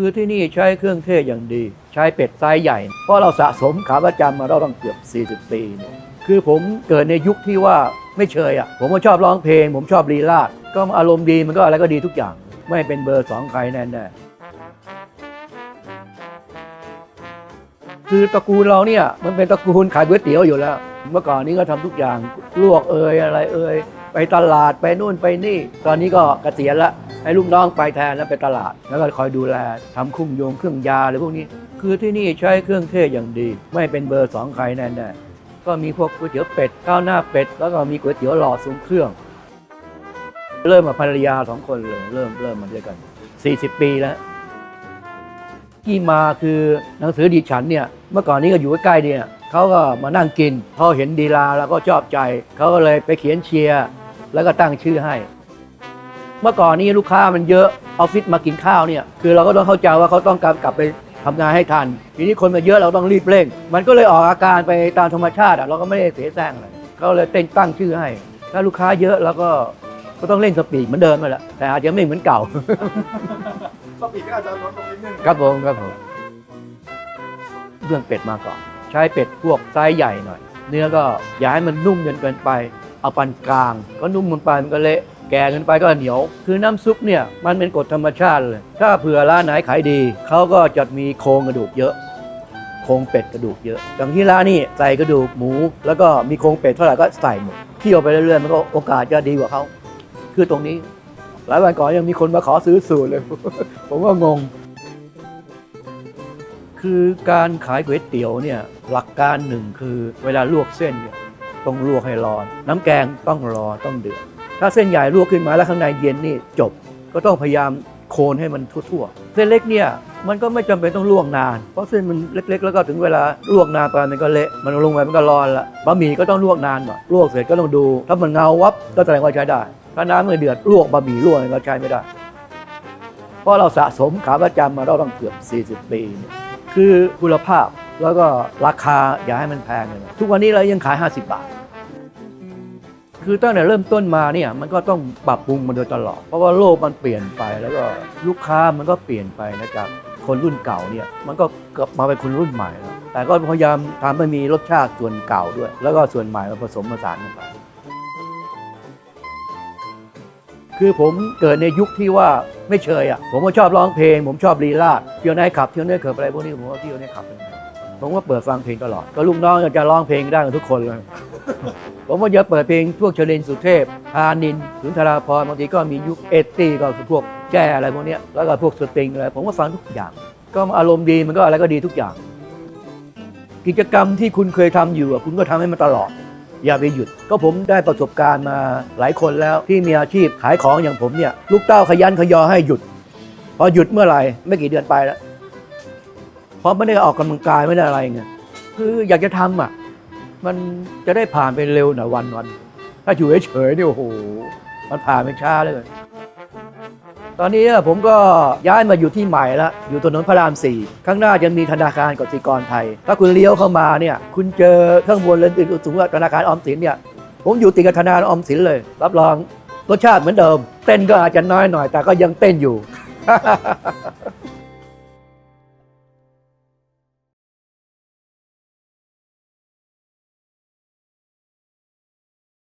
คือที่นี่ใช้เครื่องเทศอย่างดี ใช้เป็ดไซส์ใหญ่ เพราะเราสะสมขาประจำมาเราต้องเกือบ 40 ปีเนี่ยคือผมเกิดในยุคที่ว่าไม่เชยอะผมก็ชอบร้องเพลง ผมชอบลีลาดก็อารมณ์ดีมันก็อะไรก็ดีทุกอย่าง ไม่เป็นเบอร์สองใครแน่ๆคือตระกูลเราเนี่ยมันเป็นตระกูลขายก๋วยเตี๋ยวอยู่แล้ว เมื่อก่อนนี้ก็ทำทุกอย่างลวกเอยอะไรเอยไปตลาดไปนู่นไปนี่ ตอนนี้ก็เกษียณละ ให้ลูกน้องไปแทนแล้วไปตลาด แล้วก็คอยดูแลทำคุ้งโยงเครื่องยาอะไรพวกนี้ คือที่นี่ใช้เครื่องเทศอย่างดี ไม่เป็นเบอร์สองใครแน่ๆก็มีพวกก๋วยเตี๋ยวเป็ดข้าวหน้าเป็ด แล้วก็มีก๋วยเตี๋ยวหลอดทรงเครื่อง เริ่มมาภรรยาสองคนเลยเริ่มเริ่มมาด้วยกัน 40 ปีแล้วที่มาคือหนังสือดิฉันเนี่ยเมื่อก่อนนี้ก็อยู่ใกล้ๆเนี่ยเขาก็มานั่งกินพอเห็นดีลาแล้วก็ชอบใจเขาก็เลยไปเขียนเชียร์แล้วก็ตั้งชื่อให้ เมื่อก่อนนี้ลูกค้ามันเยอะออฟฟิศมากินข้าวเนี่ยคือเราก็ต้องเข้าใจว่าเขาต้องการกลับไปทำงานให้ทัน ทีนี้คนมาเยอะเราต้องรีบเร่ง มันก็เลยออกอาการไปตามธรรมชาติอะเราก็ไม่ได้เสียแซงอะไรเขาเลยเต้นตั้งชื่อให้ ถ้าลูกค้าเยอะเราก็ก็ต้องเล่นสปีดเหมือนเดิมนั่นแหละแต่อาจจะไม่เหมือนเก่าสปีดก็อาจจะลดลงนิดนึงครับผมครับผมเรื่องเป็ดมาก่อน ใช้เป็ดพวกไซส์ใหญ่หน่อย เนื้อก็อย่าให้มันนุ่มจนเกินไป เอาปานกลาง ก็นุ่มมันไปมันก็เละ แก่เกินไปก็เหนียว คือน้ำซุปเนี่ยมันเป็นกฎธรรมชาติเลย ถ้าเผื่อร้านไหนขายดี เขาก็จะมีโครงกระดูกเยอะ โครงเป็ดกระดูกเยอะ อย่างที่ร้านนี่ใส่กระดูกหมู แล้วก็มีโครงเป็ดเท่าไหร่ก็ใส่หมดเที่ยวไปเรื่อยๆมันก็โอกาสจะดีกว่าเขา คือตรงนี้ หลายวันก่อนยังมีคนมาขอซื้อสูตรเลย ผมก็งง คือการขายก๋วยเตี๋ยวเนี่ยหลักการหนึ่งคือเวลาลวกเส้นเนี่ยต้องลวกให้ร้อน น้ำแกงต้องรอต้องเดือด ถ้าเส้นใหญ่ลวกขึ้นมาแล้วข้างในเย็นนี่จบ ก็ต้องพยายามโคนให้มันทั่วๆ เส้นเล็กเนี่ยมันก็ไม่จำเป็นต้องลวกนาน เพราะเส้นมันเล็ก ๆ แล้วก็ถึงเวลาลวกนานไปมันก็เละมันลงไปมันก็ร้อนละบะหมี่ก็ต้องลวกนานหน่อยลวกเสร็จก็ต้องดู ถ้ามันเงาวับก็แสดงว่าใช้ได้ ถ้าน้ำไม่เดือดลวกบะหมี่ลวกก็ใช้ไม่ได้ เพราะเราสะสมขาประจำมาเราต้องเกือบ 40 ปีเนี่ยคือคุณภาพแล้วก็ราคาอย่าให้มันแพงเลยทุกวันนี้เรายังขาย 50 บาท คือตั้งแต่เริ่มต้นมาเนี่ยมันก็ต้องปรับปรุงมาโดยตลอด เพราะว่าโลกมันเปลี่ยนไปแล้วก็ลูกค้ามันก็เปลี่ยนไปนะจากคนรุ่นเก่าเนี่ยมันก็กลับมาเป็นคนรุ่นใหม่แล้วแต่ก็พยายามทำให้มีรสชาติส่วนเก่าด้วย แล้วก็ส่วนใหม่มาผสมผสานกันไปคือผมเกิดในยุคที่ว่าไม่เชยอะผมก็ชอบร้องเพลง ผมชอบลีลาดเที่ยวในขับเที่ยวในเกิดอะไรพวกนี้ผมก็เที่ยวในขับผมก็เปิดฟังเพลงตลอด ก็ลูกน้องจะร้องเพลงได้กันทุกคนเลย ผมก็จะเปิดเพลงพวกเชลินสุเทพพานินสุนทราพรบางทีก็มียุคเอตตี้ก็คือพวกแจ้อะไรพวกนี้แล้วก็พวกสตริงอะไรผมก็ฟังทุกอย่าง ก็อารมณ์ดีมันก็อะไรก็ดีทุกอย่าง กิจกรรมที่คุณเคยทำอยู่คุณก็ทำให้มันตลอด อย่าไปหยุด ก็ผมได้ประสบการณ์มาหลายคนแล้วที่มีอาชีพขายของอย่างผมเนี่ยลูกเต้าขยันขยอให้หยุด พอหยุดเมื่อไหร่ไม่กี่เดือนไปแล้วเพราะไม่ได้ออกกำลังกายไม่ได้อะไรไงคืออยากจะทำอะ มันจะได้ผ่านไปเร็วหน่อยวันวัน ถ้าอยู่เฉยๆเนี่ยโอ้โห มันผ่านไปช้าเลย ตอนนี้ผมก็ย้ายมาอยู่ที่ใหม่แล้ว อยู่ถนนพระรามสี่ข้างหน้าจะมีธนาคารกสิกรไทย ถ้าคุณเลี้ยวเข้ามาเนี่ย คุณเจอข้างบนเลนอื่นๆสูงว่าธนาคารออมสินเนี่ย ผมอยู่ติดกับธนาคารออมสินเลย รับรองรสชาติเหมือนเดิม เต้นก็อาจจะน้อยหน่อย แต่ก็ยังเต้นอยู่